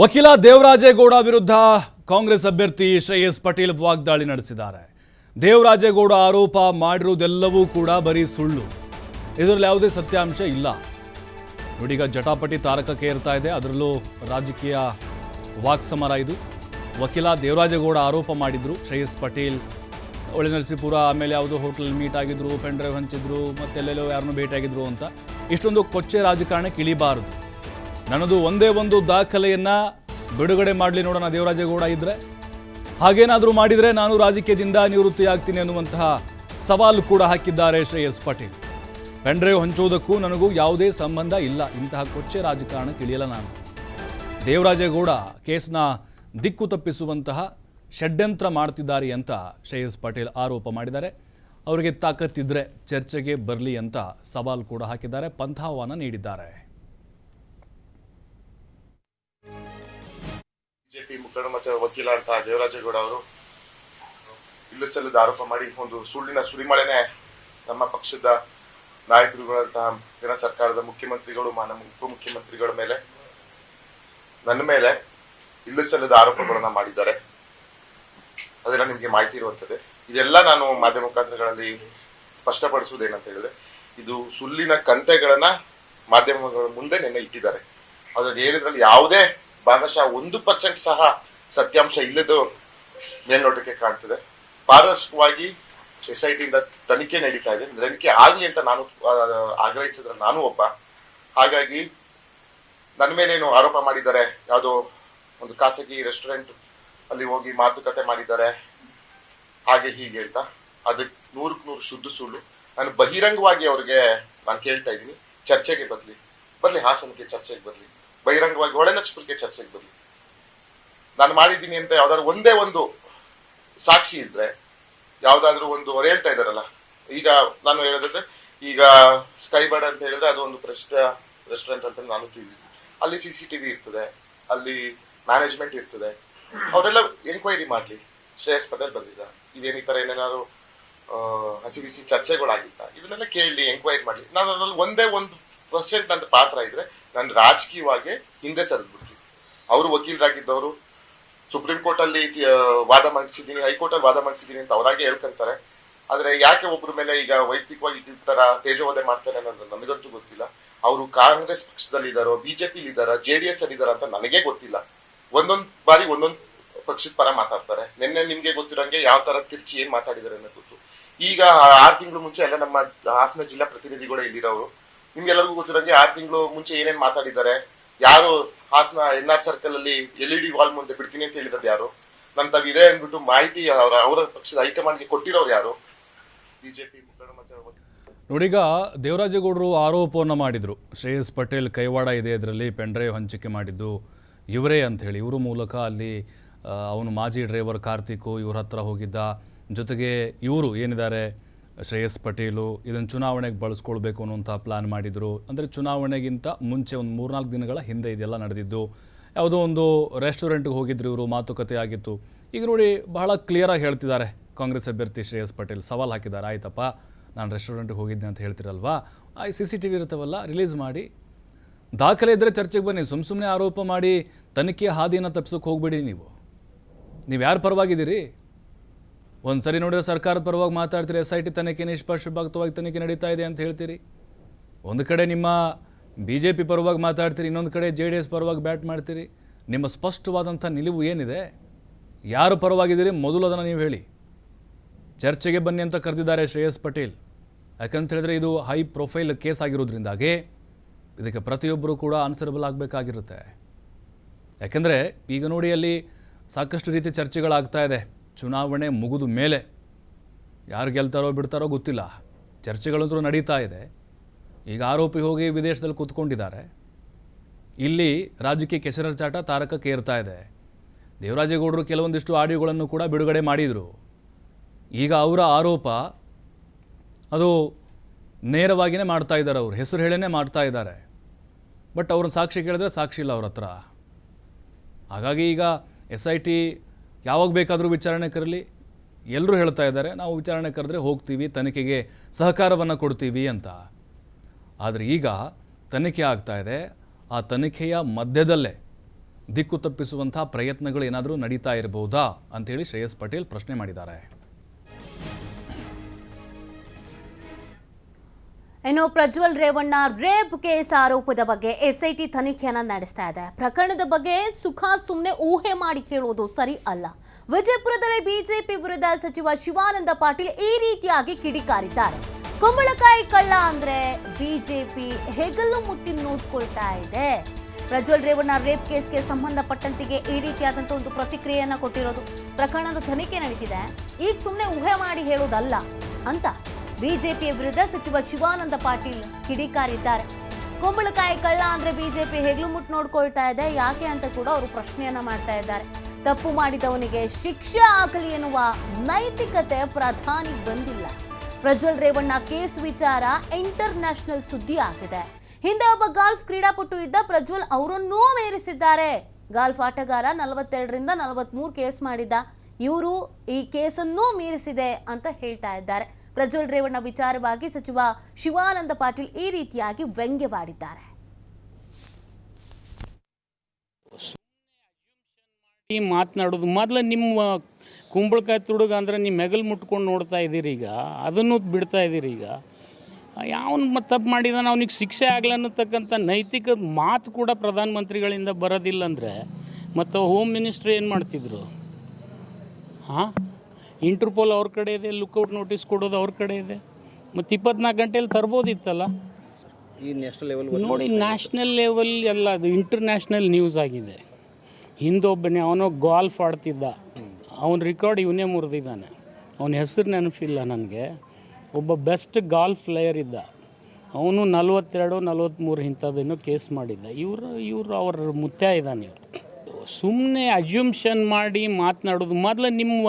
ವಕೀಲ ದೇವರಾಜೇಗೌಡ ವಿರುದ್ಧ ಕಾಂಗ್ರೆಸ್ ಅಭ್ಯರ್ಥಿ ಶ್ರೇಯಸ್ ಪಟೇಲ್ ವಾಗ್ದಾಳಿ ನಡೆಸಿದ್ದಾರೆ. ದೇವರಾಜೇಗೌಡ ಆರೋಪ ಮಾಡಿರುವುದೆಲ್ಲವೂ ಕೂಡ ಬರೀ ಸುಳ್ಳು. ಇದರಲ್ಲಿ ಯಾವುದೇ ಸತ್ಯಾಂಶ ಇಲ್ಲ. ನೋಡೀಗ ಜಟಾಪಟಿ ತಾರಕಕ್ಕೆ ಏರ್ತಾ ಇದೆ. ಅದರಲ್ಲೂ ರಾಜಕೀಯ ವಾಕ್ಸಮರ ಇದು. ವಕೀಲ ದೇವರಾಜೇಗೌಡ ಆರೋಪ ಮಾಡಿದ್ರು. ಶ್ರೇಯಸ್ ಪಟೇಲ್ ಒಳ್ಳೆ ನರಸೀಪುರ, ಆಮೇಲೆ ಯಾವುದೋ ಹೋಟೆಲ್ ಮೀಟ್ ಆಗಿದ್ರು, ಪೆನ್ ಡ್ರೈವ್ ಹಂಚಿದ್ರು, ಮತ್ತೆಲ್ಲೆಲ್ಲೋ ಯಾರನ್ನೂ ಭೇಟಿಯಾಗಿದ್ರು ಅಂತ. ಇಷ್ಟೊಂದು ಕೊಚ್ಚೆ ರಾಜಕಾರಣಕ್ಕೆ ಇಳಿಬಾರದು. ನನ್ನದು ಒಂದೇ ಒಂದು ದಾಖಲೆಯನ್ನು ಬಿಡುಗಡೆ ಮಾಡಲಿ ನೋಡೋಣ, ದೇವರಾಜೇಗೌಡ ಇದ್ದರೆ ಹಾಗೇನಾದರೂ ಮಾಡಿದರೆ ನಾನು ರಾಜಕೀಯದಿಂದ ನಿವೃತ್ತಿಯಾಗ್ತೀನಿ ಅನ್ನುವಂತಹ ಸವಾಲು ಕೂಡ ಹಾಕಿದ್ದಾರೆ ಶ್ರೇಯಸ್ ಪಾಟೀಲ್. ಪೆಂಡ್ರೈವ್ ಹಂಚುವುದಕ್ಕೂ ನನಗೂ ಯಾವುದೇ ಸಂಬಂಧ ಇಲ್ಲ. ಇಂತಹ ಕೊಚ್ಚೆ ರಾಜಕಾರಣಕ್ಕೆ ಇಳಿಯಲ್ಲ ನಾನು. ದೇವರಾಜೇಗೌಡ ಕೇಸ್ನ ದಿಕ್ಕು ತಪ್ಪಿಸುವಂತಹ ಷಡ್ಯಂತ್ರ ಮಾಡ್ತಿದ್ದಾರೆ ಅಂತ ಶ್ರೇಯಸ್ ಪಾಟೀಲ್ ಆರೋಪ ಮಾಡಿದ್ದಾರೆ. ಅವರಿಗೆ ತಾಕತ್ತಿದ್ರೆ ಚರ್ಚೆಗೆ ಬರಲಿ ಅಂತ ಸವಾಲು ಕೂಡ ಹಾಕಿದ್ದಾರೆ ಪಂಥಾಹ್ವಾನ ನೀಡಿದ್ದಾರೆ. ಬಿಜೆಪಿ ಮುಖಂಡ ಮತ್ತೆ ವಕೀಲ ಅಂತ ದೇವರಾಜೇಗೌಡ ಅವರು ಇಲ್ಲು ಸಲ್ಲದ ಆರೋಪ ಮಾಡಿ ಒಂದು ಸುಳ್ಳಿನ ಸುರಿಮಳೆನೆ ನಮ್ಮ ಪಕ್ಷದ ನಾಯಕರುಗಳಂತಹ ಕೇಂದ್ರ ಸರ್ಕಾರದ ಮುಖ್ಯಮಂತ್ರಿಗಳು ಮಾನ ಉಪಮುಖ್ಯಮಂತ್ರಿಗಳ ಮೇಲೆ, ನನ್ನ ಮೇಲೆ ಇಲ್ಲು ಸಲ್ಲದ ಆರೋಪಗಳನ್ನ ಮಾಡಿದ್ದಾರೆ. ಅದೆಲ್ಲ ನಿಮ್ಗೆ ಮಾಹಿತಿ ಇರುವಂತದೆ ಇದೆಲ್ಲ ನಾನು ಮಾಧ್ಯಮ ಮುಖಾಂತರಗಳಲ್ಲಿ ಸ್ಪಷ್ಟಪಡಿಸುವುದೇನಂತ ಹೇಳಿದ್ರೆ, ಇದು ಸುಳ್ಳಿನ ಕಂತೆಗಳನ್ನ ಮಾಧ್ಯಮಗಳ ಮುಂದೆ ನಿನ್ನೆ ಇಟ್ಟಿದ್ದಾರೆ. ಅದ್ರಲ್ಲಿ ಹೇಳಿದ್ರಲ್ಲಿ ಯಾವುದೇ ಭಾಗಶಃ ಒಂದು ಪರ್ಸೆಂಟ್ ಸಹ ಸತ್ಯಾಂಶ ಇಲ್ಲದ ಮೇಲ್ನೋಟಕ್ಕೆ ಕಾಣ್ತದೆ. ಪಾರದರ್ಶಕವಾಗಿ ಎಸ್ ಐ ಟಿಯಿಂದ ತನಿಖೆ ನಡೀತಾ ಇದೆ. ತನಿಖೆ ಆಗಲಿ ಅಂತ ನಾನು ಆಗ್ರಹಿಸಿದ್ರೆ ನಾನು ಒಬ್ಬ. ಹಾಗಾಗಿ ನನ್ನ ಮೇಲೇನು ಆರೋಪ ಮಾಡಿದ್ದಾರೆ, ಯಾವುದೋ ಒಂದು ಖಾಸಗಿ ರೆಸ್ಟೋರೆಂಟ್ ಅಲ್ಲಿ ಹೋಗಿ ಮಾತುಕತೆ ಮಾಡಿದ್ದಾರೆ, ಹಾಗೆ ಹೀಗೆ ಅಂತ. ಅದಕ್ಕೆ ನೂರಕ್ಕೆ ನೂರು ಶುದ್ಧ ಸುಳ್ಳು. ನಾನು ಬಹಿರಂಗವಾಗಿ ಅವ್ರಿಗೆ ನಾನು ಕೇಳ್ತಾ ಇದ್ದೀನಿ, ಚರ್ಚೆಗೆ ಬರಲಿ ಬರಲಿ ಹಾಸನಕ್ಕೆ ಚರ್ಚೆಗೆ ಬರಲಿ ಬಹಿರಂಗವಾಗಿ ಒಳನಚ್ಪುರಕ್ಕೆ ಚರ್ಚೆಗೆ ಬರಲಿ ನಾನು ಮಾಡಿದ್ದೀನಿ ಅಂತ ಯಾವ್ದಾದ್ರು ಒಂದೇ ಒಂದು ಸಾಕ್ಷಿ ಇದ್ರೆ, ಯಾವ್ದಾದ್ರು ಒಂದು ಅವ್ರು ಹೇಳ್ತಾ ಇದಾರಲ್ಲ ಈಗ ನಾನು ಹೇಳೋದಾದ್ರೆ, ಈಗ ಸ್ಕೈ ಬರ್ಡ್ ಅಂತ ಹೇಳಿದ್ರೆ ಅದು ಒಂದು ಪ್ರಸಿದ್ಧ ರೆಸ್ಟೋರೆಂಟ್ ಅಂತ ನಾನು ತಿಳಿದಿದ್ದೀನಿ ಅಲ್ಲಿ ಸಿ ಸಿ ಟಿವಿ ಇರ್ತದೆ, ಅಲ್ಲಿ ಮ್ಯಾನೇಜ್ಮೆಂಟ್ ಇರ್ತದೆ. ಅವರೆಲ್ಲ ಎಂಕ್ವೈರಿ ಮಾಡ್ಲಿ, ಶ್ರೇಯಸ್ ಪಟೇಲ್ ಬಂದಿದ್ದ ಇದೇನು ಈ ಏನೇನಾದ್ರು ಹಸಿ ಬಿಸಿ ಚರ್ಚೆಗಳಾಗಿತ್ತ? ಇದನ್ನೆಲ್ಲ ಕೇಳಿ ಎಂಕ್ವೈರಿ ಮಾಡ್ಲಿ. ನಾನು ಅದ್ರಲ್ಲಿ ಒಂದೇ ಒಂದು ಪರ್ಸೆಂಟ್ ನನ್ನ ಪಾತ್ರ ಇದ್ರೆ ನಾನು ರಾಜಕೀಯವಾಗಿ ಹಿಂದೆ ಸರಿದ್ಬಿಡ್ತೀನಿ ಅವರು ವಕೀಲರಾಗಿದ್ದವರು, ಸುಪ್ರೀಂ ಕೋರ್ಟ್ ಅಲ್ಲಿ ವಾದ ಮಂಡಿಸಿದ್ದೀನಿ ಹೈಕೋರ್ಟ್ ಅಲ್ಲಿ ವಾದ ಮಂಡಿಸಿದ್ದೀನಿ ಅಂತ ಅವರಾಗೆ ಹೇಳ್ಕೊಂತಾರೆ. ಆದರೆ ಯಾಕೆ ಒಬ್ಬರ ಮೇಲೆ ಈಗ ವೈಯಕ್ತಿಕವಾಗಿ ಈ ಥರ ಮಾಡ್ತಾರೆ ಅನ್ನೋದು ನನಗಂತೂ ಗೊತ್ತಿಲ್ಲ. ಅವರು ಕಾಂಗ್ರೆಸ್ ಪಕ್ಷದಲ್ಲಿ ಇದಾರೋ ಬಿಜೆಪಿ ಇದಾರ ಜೆ ಡಿ ಎಸ್ ಅಲ್ಲಿ ಅಂತ ನನಗೆ ಗೊತ್ತಿಲ್ಲ. ಒಂದೊಂದ್ ಬಾರಿ ಒಂದೊಂದ್ ಪಕ್ಷದ ಪರ ಮಾತಾಡ್ತಾರೆ. ನಿನ್ನೆ ನಿಮ್ಗೆ ಗೊತ್ತಿರೋಂಗೆ ಯಾವ ತರ ತಿರ್ಚಿ ಏನ್ ಮಾತಾಡಿದಾರೆ ಅನ್ನೋ ಗೊತ್ತು. ಈಗ ಆರು ತಿಂಗಳು ಮುಂಚೆ ಎಲ್ಲ ನಮ್ಮ ಹಾಸನ ಜಿಲ್ಲಾ ಪ್ರತಿನಿಧಿಗಳು ಇಲ್ಲಿರೋರು ನಿಮ್ಗೆಲ್ಲರಿಗೂ ಗೊತ್ತಿರೋಂಗೆ ಆರು ತಿಂಗಳು ಮುಂಚೆ ಏನೇನ್ ಮಾತಾಡಿದ್ದಾರೆ? ಯಾರು ಹಾಸನ ಎನ್ ಆರ್ ಸರ್ಕಲ್ ಅಲ್ಲಿ ಎಲ್ ಇ ಡಿ ವಾಲ್ ಮುಂದೆ ಬಿಡ್ತೀನಿ ಅಂತ ಹೇಳಿದದ್ದು ಯಾರು? ನಮ್ ತಾವ್ ಇದೆ ಅಂದ್ಬಿಟ್ಟು ಮಾಹಿತಿ ಅವರ ಅವರ ಪಕ್ಷದ ಹೈಕಮಾಂಡ್ಗೆ ಕೊಟ್ಟಿರೋರು ಯಾರು? ಬಿಜೆಪಿ ಮುಖಂಡ ಮತ್ತೆ ನೋಡೀಗ ದೇವರಾಜೇಗೌಡರು ಆರೋಪವನ್ನು ಮಾಡಿದರು. ಶ್ರೇಯಸ್ ಪಟೇಲ್ ಕೈವಾಡ ಇದೆ ಇದರಲ್ಲಿ, ಪೆಂಡ್ರೈವ್ ಹಂಚಿಕೆ ಮಾಡಿದ್ದು ಇವರೇ ಅಂಥೇಳಿ ಇವರು ಮೂಲಕ ಅಲ್ಲಿ ಅವನು ಮಾಜಿ ಡ್ರೈವರ್ ಕಾರ್ತಿಕು ಇವ್ರ ಹತ್ರ ಹೋಗಿದ್ದ. ಜೊತೆಗೆ ಇವರು ಏನಿದ್ದಾರೆ? ಶ್ರೇಯಸ್ ಪಟೇಲು ಇದನ್ನು ಚುನಾವಣೆಗೆ ಬಳಸ್ಕೊಳ್ಬೇಕು ಅನ್ನುವಂಥ ಪ್ಲ್ಯಾನ್ ಮಾಡಿದರು. ಅಂದರೆ ಚುನಾವಣೆಗಿಂತ ಮುಂಚೆ ಒಂದು ಮೂರ್ನಾಲ್ಕು ದಿನಗಳ ಹಿಂದೆ ಇದೆಲ್ಲ ನಡೆದಿದ್ದು. ಯಾವುದೋ ಒಂದು ರೆಸ್ಟೋರೆಂಟ್ಗೆ ಹೋಗಿದ್ರು ಇವರು, ಮಾತುಕತೆ ಆಗಿತ್ತು. ಈಗ ನೋಡಿ, ಬಹಳ ಕ್ಲಿಯರಾಗಿ ಹೇಳ್ತಿದ್ದಾರೆ ಕಾಂಗ್ರೆಸ್ ಅಭ್ಯರ್ಥಿ ಶ್ರೇಯಸ್ ಪಟೇಲ್. ಸವಾಲು ಹಾಕಿದ್ದಾರೆ, ಆಯ್ತಪ್ಪ, ನಾನು ರೆಸ್ಟೋರೆಂಟ್ಗೆ ಹೋಗಿದ್ದೆ ಅಂತ ಹೇಳ್ತಿರಲ್ವಾ? ಆ ಸಿ ಸಿ ಟಿ ವಿ ಇರುತ್ತವಲ್ಲ ರಿಲೀಸ್ ಮಾಡಿ. ದಾಖಲೆ ಇದ್ದರೆ ಚರ್ಚೆಗೆ ಬನ್ನಿ ಸುಮ್ಮ ಸುಮ್ಮನೆ ಆರೋಪ ಮಾಡಿ, ತನಿಖೆ ಹಾದಿಯನ್ನು ತಪ್ಪಿಸೋಕೆ ಹೋಗಬೇಡಿ ನೀವು. ನೀವು ಯಾರು ಪರವಾಗಿದ್ದೀರಿ? ಒಂದು ಸರಿ ನೋಡಿದ್ರೆ ಸರ್ಕಾರದ ಪರವಾಗಿ ಮಾತಾಡ್ತೀರಿ ಎಸ್ ಐ ಟಿ ತನಿಖೆ ನಿಷ್ಪಕ್ಷಪಾತವಾಗಿ ತನಿಖೆ ನಡೀತಾ ಇದೆ ಅಂತ ಹೇಳ್ತೀರಿ. ಒಂದು ಕಡೆ ನಿಮ್ಮ ಬಿ ಜೆ ಪಿ ಪರವಾಗಿ ಮಾತಾಡ್ತೀರಿ, ಇನ್ನೊಂದು ಕಡೆ ಜೆ ಡಿ ಎಸ್ ಪರವಾಗಿ ಬ್ಯಾಟ್ ಮಾಡ್ತೀರಿ. ನಿಮ್ಮ ಸ್ಪಷ್ಟವಾದಂಥ ನಿಲುವು ಏನಿದೆ? ಯಾರು ಪರವಾಗಿದ್ದೀರಿ? ಮೊದಲು ಅದನ್ನು ನೀವು ಹೇಳಿ. ಚರ್ಚೆಗೆ ಬನ್ನಿ ಅಂತ ಕರೆದಿದ್ದಾರೆ ಶ್ರೇಯಸ್ ಪಟೇಲ್. ಯಾಕಂತ ಹೇಳಿದ್ರೆ ಇದು ಹೈ ಪ್ರೊಫೈಲ್ ಕೇಸ್ ಆಗಿರೋದ್ರಿಂದಾಗಿ ಇದಕ್ಕೆ ಪ್ರತಿಯೊಬ್ಬರು ಕೂಡ ಆನ್ಸರಬಲ್ ಆಗಬೇಕಾಗಿರುತ್ತೆ. ಯಾಕೆಂದರೆ ಈಗ ನೋಡಿ ಅಲ್ಲಿ ಸಾಕಷ್ಟು ರೀತಿ ಚರ್ಚೆಗಳಾಗ್ತಾ ಇದೆ. ಚುನಾವಣೆ ಮುಗಿದ ಮೇಲೆ ಯಾರು ಗೆಲ್ತಾರೋ ಬಿಡ್ತಾರೋ ಗೊತ್ತಿಲ್ಲ. ಚರ್ಚೆಗಳಂತೂ ನಡೀತಾ ಇದೆ. ಈಗ ಆರೋಪಿ ಹೋಗಿ ವಿದೇಶದಲ್ಲಿ ಕೂತ್ಕೊಂಡಿದ್ದಾರೆ. ಇಲ್ಲಿ ರಾಜಕೀಯ ಕೆಸರಚಾಟ ತಾರಕಕ್ಕೆ ಏರ್ತಾ ಇದೆ. ದೇವರಾಜೇಗೌಡರು ಕೆಲವೊಂದಿಷ್ಟು ಆಡಿಯೋಗಳನ್ನು ಕೂಡ ಬಿಡುಗಡೆ ಮಾಡಿದರು. ಈಗ ಅವರ ಆರೋಪ ಅದು ನೇರವಾಗಿಯೇ ಮಾಡ್ತಾ ಇದ್ದಾರೆ ಅವರು. ಹೆಸರು ಹೇಳೇ ಮಾಡ್ತಾ ಇದ್ದಾರೆ. ಬಟ್ ಅವ್ರನ್ನ ಸಾಕ್ಷಿ ಕೇಳಿದ್ರೆ ಸಾಕ್ಷಿ ಇಲ್ಲ ಅವ್ರ ಹತ್ರ. ಹಾಗಾಗಿ ಈಗ ಎಸ್ ಐ ಟಿ ಯಾವಾಗ ಬೇಕಾದರೂ ವಿಚಾರಣೆ ಕರಲಿ. ಎಲ್ಲರೂ ಹೇಳ್ತಾ ಇದ್ದಾರೆ, ನಾವು ವಿಚಾರಣೆ ಕರೆದ್ರೆ ಹೋಗ್ತೀವಿ, ತನಿಖೆಗೆ ಸಹಕಾರವನ್ನು ಕೊಡ್ತೀವಿ ಅಂತ. ಆದರೆ ಈಗ ತನಿಖೆ ಆಗ್ತಾ ಇದೆ, ಆ ತನಿಖೆಯ ಮಧ್ಯದಲ್ಲೇ ದಿಕ್ಕು ತಪ್ಪಿಸುವಂಥ ಪ್ರಯತ್ನಗಳು ಏನಾದರೂ ನಡೀತಾ ಇರಬಹುದಾ ಅಂತೇಳಿ ಶ್ರೇಯಸ್ ಪಟೇಲ್ ಪ್ರಶ್ನೆ ಮಾಡಿದ್ದಾರೆ. ಇನ್ನು ಪ್ರಜ್ವಲ್ ರೇವಣ್ಣ ರೇಪ್ ಕೇಸ್ ಆರೋಪದ ಬಗ್ಗೆ ಎಸ್ಐಟಿ ತನಿಖೆಯನ್ನು ನಡೆಸ್ತಾ ಇದೆ. ಪ್ರಕರಣದ ಬಗ್ಗೆ ಸುಖ ಸುಮ್ಮನೆ ಊಹೆ ಮಾಡಿ ಕೇಳುವುದು ಸರಿ ಅಲ್ಲ. ವಿಜಯಪುರದಲ್ಲಿ ಬಿಜೆಪಿ ವಿರುದ್ಧ ಸಚಿವ ಶಿವಾನಂದ ಪಾಟೀಲ್ ಈ ರೀತಿಯಾಗಿ ಕಿಡಿಕಾರಿದ್ದಾರೆ. ಕುಂಬಳಕಾಯಿ ಕಳ್ಳ ಅಂದ್ರೆ ಬಿಜೆಪಿ ಹೆಗಲು ಮುಟ್ಟಿ ನೋಡ್ಕೊಳ್ತಾ ಇದೆ. ಪ್ರಜ್ವಲ್ ರೇವಣ್ಣ ರೇಪ್ ಕೇಸ್ಗೆ ಸಂಬಂಧಪಟ್ಟಂತೆಗೆ ಈ ರೀತಿಯಾದಂಥ ಒಂದು ಪ್ರತಿಕ್ರಿಯೆಯನ್ನು ಕೊಟ್ಟಿರೋದು ಪ್ರಕರಣದ ತನಿಖೆ ನಡೀತಿದೆ. ಈಗ ಸುಮ್ಮನೆ ಊಹೆ ಮಾಡಿ ಹೇಳೋದಲ್ಲ ಅಂತ. ಬಿಜೆಪಿಯ ವಿರುದ್ಧ ಸಚಿವ ಶಿವಾನಂದ ಪಾಟೀಲ್ ಕಿಡಿಕಾರಿದ್ದಾರೆ. ಕುಂಬಳಕಾಯಿ ಕಳ್ಳ ಅಂದ್ರೆ ಬಿಜೆಪಿ ಹೆಗ್ಲು ಮುಟ್ಟು ನೋಡ್ಕೊಳ್ತಾ ಇದೆ. ಯಾಕೆ ಅಂತ ಕೂಡ ಅವರು ಪ್ರಶ್ನೆಯನ್ನ ಮಾಡ್ತಾ ಇದ್ದಾರೆ. ತಪ್ಪು ಮಾಡಿದವನಿಗೆ ಶಿಕ್ಷೆ ಆಗಲಿ ಎನ್ನುವ ನೈತಿಕತೆ ಪ್ರಧಾನಿ ಬಂದಿಲ್ಲ. ಪ್ರಜ್ವಲ್ ರೇವಣ್ಣ ಕೇಸ್ ವಿಚಾರ ಇಂಟರ್ ನ್ಯಾಷನಲ್ ಸುದ್ದಿ ಆಗಿದೆ. ಹಿಂದೆ ಒಬ್ಬ ಗಾಲ್ಫ್ ಕ್ರೀಡಾಪಟು ಇದ್ದ ಪ್ರಜ್ವಲ್ ಅವರನ್ನೂ ಮೇರಿಸಿದ್ದಾರೆ. ಗಾಲ್ಫ್ ಆಟಗಾರ ನಲವತ್ತೆರಡರಿಂದ ನಲವತ್ಮೂರು ಕೇಸ್ ಮಾಡಿದ್ದ. ಇವರು ಈ ಕೇಸನ್ನೂ ಮೀರಿಸಿದೆ ಅಂತ ಹೇಳ್ತಾ ಇದ್ದಾರೆ. ಪ್ರಜ್ವಲ್ ರೇವಣ್ಣ ವಿಚಾರವಾಗಿ ಸಚಿವ ಶಿವಾನಂದ ಪಾಟೀಲ್ ಈ ರೀತಿಯಾಗಿ ವ್ಯಂಗ್ಯವಾಡಿದ್ದಾರೆ. ಈ ಮಾತನಾಡೋದು. ಮೊದಲು ನಿಮ್ಮ ಕುಂಬಳಕಾಯಿ ತುಡುಗ ಅಂದ್ರೆ ನೀವು ಮೆಗಲ್ ಮುಟ್ಕೊಂಡು ನೋಡ್ತಾ ಇದ್ದೀರಿ ಈಗ. ಅದನ್ನು ಬಿಡ್ತಾ ಇದ್ದೀರಿ ಈಗ. ಯಾವನು ತಪ್ಪು ಮಾಡಿದಾನೆ ಅವನಿಗೆ ಶಿಕ್ಷೆ ಆಗಲಿ ಅನ್ನತಕ್ಕಂಥ ನೈತಿಕ ಮಾತು ಕೂಡ ಪ್ರಧಾನಮಂತ್ರಿಗಳಿಂದ ಬರೋದಿಲ್ಲ ಅಂದರೆ ಮತ್ತು ಹೋಮ್ ಮಿನಿಸ್ಟ್ರ್ ಏನು ಮಾಡ್ತಿದ್ರು? ಹಾಂ? ಇಂಟರ್ಪೋಲ್ ಅವ್ರ ಕಡೆ ಇದೆ ಲುಕ್ಔಟ್ ನೋಟಿಸ್ ಕೊಡೋದು ಅವ್ರ ಕಡೆ ಇದೆ. ಮತ್ತು ಇಪ್ಪತ್ನಾಲ್ಕು ಗಂಟೆಯಲ್ಲಿ ತರ್ಬೋದಿತ್ತಲ್ಲ? ಈ ನ್ಯಾಷನಲ್ ಲೆವೆಲ್ ನೋಡಿ ನ್ಯಾಷನಲ್ ಲೆವೆಲ್ ಎಲ್ಲ ಅದು ಇಂಟರ್ನ್ಯಾಷನಲ್ ನ್ಯೂಸ್ ಆಗಿದೆ. ಹಿಂದೊಬ್ಬನೇ ಅವನೋ ಗಾಲ್ಫ್ ಆಡ್ತಿದ್ದ. ಅವನ ರೆಕಾರ್ಡ್ ಇವನೇ ಮುರಿದಿದ್ದಾನೆ. ಅವನ ಹೆಸರು ನೆನಪಿಲ್ಲ ನನಗೆ. ಒಬ್ಬ ಬೆಸ್ಟ್ ಗಾಲ್ಫ್ ಪ್ಲೇಯರ್ ಇದ್ದ. ಅವನು ನಲ್ವತ್ತೆರಡು ನಲ್ವತ್ತ್ಮೂರು ಇಂಥದ್ದೇನೋ ಕೇಸ್ ಮಾಡಿದ್ದ. ಇವರು ಇವರು ಅವ್ರ ಮುತ್ಯ ಇದ್ದಾನೆ ಇವರು. ಸುಮ್ಮನೆ ಅಜ್ಯೂಮ್ಷನ್ ಮಾಡಿ ಮಾತನಾಡೋದು. ಮೊದಲು ನಿಮ್ಮ